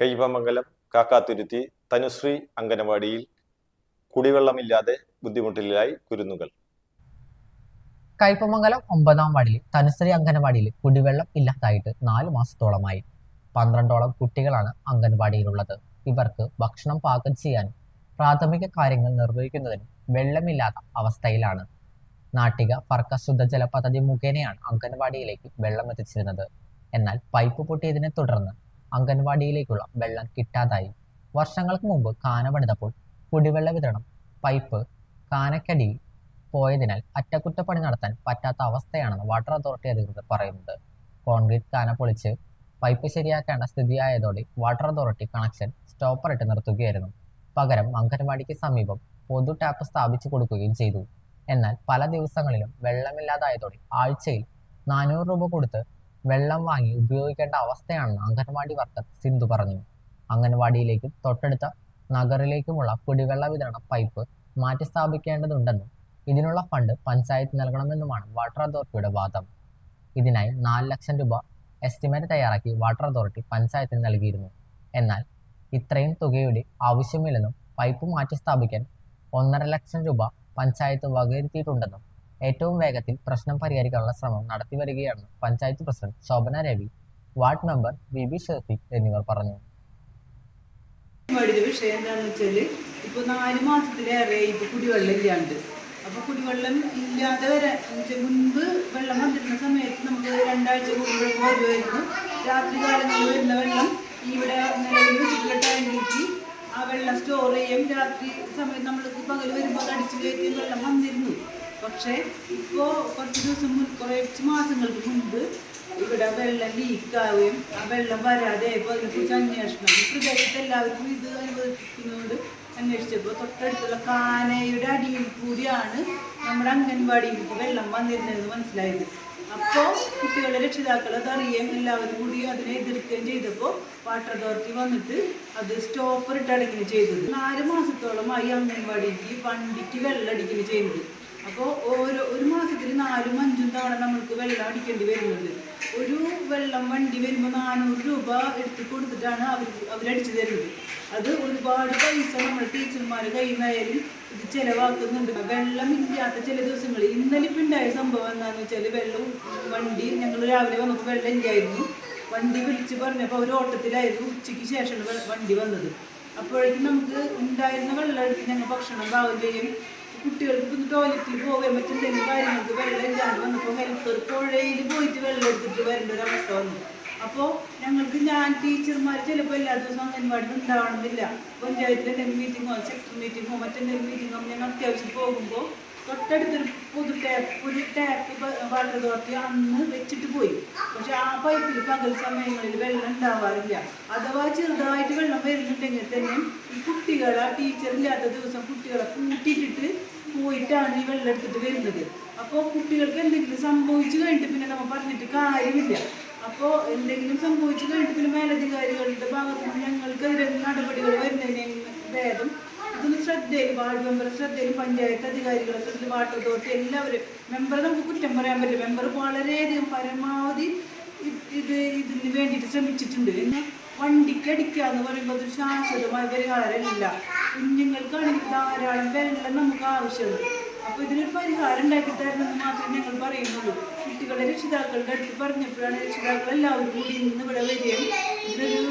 കൈവമംഗലം കാക്കാത്തുരുത്തി തനുശ്രീ അംഗനവാടിയിൽ കുടിവെള്ളമില്ലാതെ ബുദ്ധിമുട്ടിലായി കുരുന്നുകൾ. കൈപ്പമംഗലം ഒമ്പതാം വാർഡിൽ തനുശ്രീ അംഗനവാടിയിൽ കുടിവെള്ളം ഇല്ലാതായിട്ട് നാല് മാസത്തോളമായി. പന്ത്രണ്ടോളം കുട്ടികളാണ് അംഗൻവാടിയിലുള്ളത്. ഇവർക്ക് ഭക്ഷണം പാകം ചെയ്യാനും പ്രാഥമിക കാര്യങ്ങൾ നിർവഹിക്കുന്നതിനും വെള്ളമില്ലാത്ത അവസ്ഥയിലാണ്. നാട്ടിക ഫർക്ക ശുദ്ധജല പദ്ധതി മുഖേനയാണ് അംഗൻവാടിയിലേക്ക് വെള്ളം എത്തിച്ചിരുന്നത് എന്നാൽ പൈപ്പ് പൊട്ടിയതിനെ തുടർന്ന് അംഗൻവാടിയിലേക്കുള്ള വെള്ളം കിട്ടാതായി. വർഷങ്ങൾക്ക് മുമ്പ് കാന പണിതപ്പോൾ കുടിവെള്ള വിതരണം പൈപ്പ് കാനക്കടിയിൽ പോയതിനാൽ അറ്റകുറ്റപ്പണി നടത്താൻ പറ്റാത്ത അവസ്ഥയാണെന്ന് വാട്ടർ അതോറിറ്റി അധികൃതർ പറയുന്നത് കോൺക്രീറ്റ് കാന പൊളിച്ച് പൈപ്പ് ശരിയാക്കേണ്ട സ്ഥിതിയായതോടെ വാട്ടർ അതോറിറ്റി കണക്ഷൻ സ്റ്റോപ്പർ ഇട്ട് നിർത്തുകയായിരുന്നു. പകരം അംഗൻവാടിക്ക് സമീപം പൊതു ടാപ്പ് സ്ഥാപിച്ചു കൊടുക്കുകയും ചെയ്തു. എന്നാൽ പല ദിവസങ്ങളിലും വെള്ളമില്ലാതായതോടെ ആഴ്ചയിൽ നാനൂറ് രൂപ കൊടുത്ത് വെള്ളം വാങ്ങി ഉപയോഗിക്കേണ്ട അവസ്ഥയാണെന്ന് അംഗൻവാടി വർക്കർ സിന്ധു പറഞ്ഞു അംഗൻവാടിയിലേക്കും തൊട്ടടുത്ത നഗറിലേക്കുമുള്ള കുടിവെള്ള വിതരണ പൈപ്പ് മാറ്റി സ്ഥാപിക്കേണ്ടതുണ്ടെന്നും ഇതിനുള്ള ഫണ്ട് പഞ്ചായത്ത് നൽകണമെന്നുമാണ് വാട്ടർ അതോറിറ്റിയുടെ വാദം. ഇതിനായി നാല് ലക്ഷം രൂപ എസ്റ്റിമേറ്റ് തയ്യാറാക്കി വാട്ടർ അതോറിറ്റി പഞ്ചായത്തിന് നൽകിയിരുന്നു. എന്നാൽ ഇത്രയും തുകയുടെ ആവശ്യമില്ലെന്നും പൈപ്പ് മാറ്റി സ്ഥാപിക്കാൻ ഒന്നര ലക്ഷം രൂപ പഞ്ചായത്ത് വകയിരുത്തിയിട്ടുണ്ടെന്നും ഏറ്റവും വേഗത്തിൽ പ്രശ്നം പരിഹരിക്കാനുള്ള ശ്രമം നടത്തി വരികയാണെന്ന് panchayat president Shobhana Ravi ward member V B Shefeek എന്നിവർ പറഞ്ഞു. വിഷയം എന്താണെന്ന് വെച്ചാൽ ഇപ്പൊ നാല് മാസത്തിലേറെ ഇപ്പൊ കുടിവെള്ളം ഇല്ലാണ്ട്. അപ്പൊ കുടിവെള്ളം ഇല്ലാതെ വരെ മുൻപ് വെള്ളം വന്നിരുന്ന സമയത്ത് നമുക്ക് രണ്ടാഴ്ച കുടിവെള്ളം വരുമായിരുന്നു രാത്രി കാലങ്ങളിൽ വരുന്ന വെള്ളം ഇവിടെ നിലവിൽ ടാങ്കിലേക്ക് ആ വെള്ളം സ്റ്റോർ ചെയ്യും. രാത്രി സമയത്ത് നമ്മൾക്ക് പകൽ വരുമ്പോൾ അടിച്ചു കയറ്റി വെള്ളം വന്നിരുന്നു. പക്ഷേ ഇപ്പോൾ കുറച്ച് ദിവസം മുൻ കുറച്ച് മാസങ്ങൾക്ക് മുൻപ് ഇവിടെ വെള്ളം ലീക്കാവുകയും ആ വെള്ളം വരാതെ ഇപ്പോൾ അതിനെക്കുറിച്ച് അന്വേഷണം. ഈ പ്രദേശത്ത് എല്ലാവർക്കും ഇത് അനുഭവിക്കുന്നതുകൊണ്ട് അന്വേഷിച്ചപ്പോൾ തൊട്ടടുത്തുള്ള കാനയുടെ അടിയിൽ കൂടിയാണ് നമ്മുടെ അംഗൻവാടിയിലേക്ക് വെള്ളം വന്നിരുന്നതെന്ന് മനസ്സിലായത്. അപ്പോൾ കുട്ടികളുടെ രക്ഷിതാക്കൾ അതറിയുകയും എല്ലാവരും കൂടി അതിനെ എതിർക്കുകയും ചെയ്തപ്പോൾ വാട്ടർ അതോറിറ്റി വന്നിട്ട് അത് സ്റ്റോപ്പർ ഇട്ട് അടയ്ക്കുകയും ചെയ്തത്. നാല് മാസത്തോളമായി അംഗൻവാടിക്ക് വണ്ടിക്ക് വെള്ളം അടിക്കുകയും ചെയ്യുന്നത് അപ്പോൾ ഓരോ ഒരു മാസത്തിൽ നാലും അഞ്ചും തവണ നമ്മൾക്ക് വെള്ളം അടിക്കേണ്ടി വരുന്നുണ്ട്. ഒരു വെള്ളം വണ്ടി വരുമ്പോൾ നാനൂറ് രൂപ എടുത്ത് കൊടുത്തിട്ടാണ് അവർ അവരടിച്ചു തരുന്നത്. അത് ഒരുപാട് പൈസ നമ്മൾ ടീച്ചർമാർ കയ്യിൽ ഇത് ചിലവാക്കുന്നുണ്ട്. വെള്ളം ഇല്ലാത്ത ചില ദിവസങ്ങൾ ഇന്നലെ ഇപ്പം ഉണ്ടായ സംഭവം എന്താണെന്ന് വെച്ചാൽ വെള്ളം വണ്ടി ഞങ്ങൾ രാവിലെ വന്നപ്പോൾ വെള്ളം ഇല്ലായിരുന്നു. വണ്ടി വിളിച്ച് പറഞ്ഞപ്പോൾ അവർ ഓട്ടത്തിലായിരുന്നു. ഉച്ചയ്ക്ക് ശേഷമാണ് വണ്ടി വന്നത്. അപ്പോഴേക്കും നമുക്ക് ഉണ്ടായിരുന്ന വെള്ളം എടുത്ത് ഞങ്ങൾ ഭക്ഷണം പാകം ചെയ്യും. കുട്ടികൾക്ക് ടോയ്ലറ്റിൽ പോകാൻ പറ്റുന്ന കാര്യങ്ങൾക്ക് വെള്ളം ഇല്ലാണ്ട് വന്നപ്പോൾ ഹെൽപ്പർ പുഴയിൽ പോയിട്ട് വെള്ളം എടുത്തിട്ട് വരേണ്ട ഒരു വന്നു. അപ്പോൾ ഞങ്ങൾക്ക് ഞാൻ ടീച്ചർമാർ ചിലപ്പോൾ എല്ലാ ദിവസവും അംഗൻവാടി ഉണ്ടാവണമെന്നില്ല. പഞ്ചായത്തിലെ എന്തെങ്കിലും മീറ്റിങ്ങോ സെക്ടർ മീറ്റിങ്ങോ മറ്റെന്തെങ്കിലും മീറ്റിങ്ങോ ഞങ്ങൾ അത്യാവശ്യം പോകുമ്പോൾ തൊട്ടടുത്തൊരു പൊതു ടാപ്പ് ഒരു ടാപ്പ് വാട്ടർ അതോറിറ്റി അന്ന് വെച്ചിട്ട് പോയി. പക്ഷെ ആ പൈപ്പിൽ പകൽ സമയങ്ങളിൽ വെള്ളം ഉണ്ടാവാറില്ല. അഥവാ ചെറുതായിട്ട് വെള്ളം വരുന്നുണ്ടെങ്കിൽ തന്നെ കുട്ടികളെ ടീച്ചർ ഇല്ലാത്ത ദിവസം കുട്ടികളെ കൂട്ടിയിട്ടിട്ട് പോയിട്ടാണ് ഈ വെള്ളം എടുത്തിട്ട് വരുന്നത്. അപ്പോൾ കുട്ടികൾക്ക് എന്തെങ്കിലും സംഭവിച്ചു കഴിഞ്ഞിട്ട് പിന്നെ നമ്മൾ പറഞ്ഞിട്ട് കാര്യമില്ല. അപ്പോൾ എന്തെങ്കിലും സംഭവിച്ചു കഴിഞ്ഞിട്ട് പിന്നെ മേലധികാരികളുടെ ഭാഗത്ത് നിന്ന് ഞങ്ങൾക്കെതിരെ നടപടികൾ വരുന്നതിനെ ഭേദം ഇതൊന്ന് ശ്രദ്ധയിൽ വാർഡ് മെമ്പർ ശ്രദ്ധയിൽ പഞ്ചായത്ത് അധികാരികൾ ശ്രദ്ധയിൽ വാട്ടർ അതോറിറ്റി എല്ലാവരും മെമ്പർ നമുക്ക് കുറ്റം പറയാൻ പറ്റില്ല. മെമ്പർ വളരെയധികം പരമാവധി ഇത് ഇത് ഇതിന് വേണ്ടിയിട്ട് ശ്രമിച്ചിട്ടുണ്ട്. പിന്നെ വണ്ടിക്ക് അടിക്കുക എന്ന് പറയുമ്പോൾ അതൊരു ശാശ്വതമായ പരിഹാരമില്ല. കുഞ്ഞുങ്ങൾക്കാണെങ്കിൽ ധാരാളം വെള്ളം നമുക്ക് ആവശ്യമുണ്ട്. അപ്പോൾ ഇതിനൊരു പരിഹാരം ഉണ്ടാക്കി തരണമെന്ന് മാത്രമേ ഞങ്ങൾ പറയുന്നുള്ളൂ. കുട്ടികളുടെ രക്ഷിതാക്കളുടെ അടുത്ത് പറഞ്ഞപ്പോഴാണ് രക്ഷിതാക്കൾ എല്ലാവരും കൂടി ഇന്ന് ഇവിടെ വരികയും ഇതിനൊരു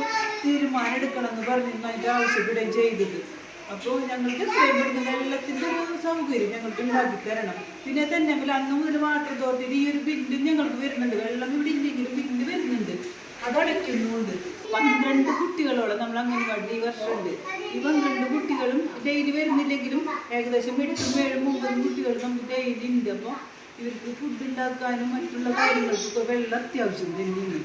തീരുമാനം എടുക്കണം എന്ന് പറഞ്ഞിരുന്നു അതിന്റെ ആവശ്യപ്പെടുകയും ചെയ്തത്. അപ്പോൾ ഞങ്ങൾക്ക് എത്രയും പെട്ടെന്ന് വെള്ളത്തിന്റെ ഒരു സൗകര്യം ഞങ്ങൾക്ക് ഉണ്ടാക്കി തരണം. പിന്നെ തന്നെ അന്ന് മുതൽ വാട്ടർ അതോറിറ്റിയുടെ ഈ ഒരു ബില്ലും ഞങ്ങൾക്ക് വരുന്നുണ്ട്. വെള്ളം ഇവിടെ ഇല്ലെങ്കിലും ബില്ല് വരുന്നുണ്ട്. അതടയ്ക്കുന്നുണ്ട് പന്ത്രണ്ട് കുട്ടികളോളം നമ്മൾ അംഗൻവാടി ഈ വർഷമുണ്ട്. ഈ പന്ത്രണ്ട് കുട്ടികളും ഡെയിലി വരുന്നില്ലെങ്കിലും ഏകദേശം എട്ടും ഏഴും ഒമ്പതും കുട്ടികൾ നമുക്ക് ഡെയിലി ഉണ്ട്. അപ്പോൾ ഇവർക്ക് ഫുഡ് ഉണ്ടാക്കാനും മറ്റുള്ള കാര്യങ്ങൾക്കൊക്കെ വെള്ളം അത്യാവശ്യം തന്നെയാണ്.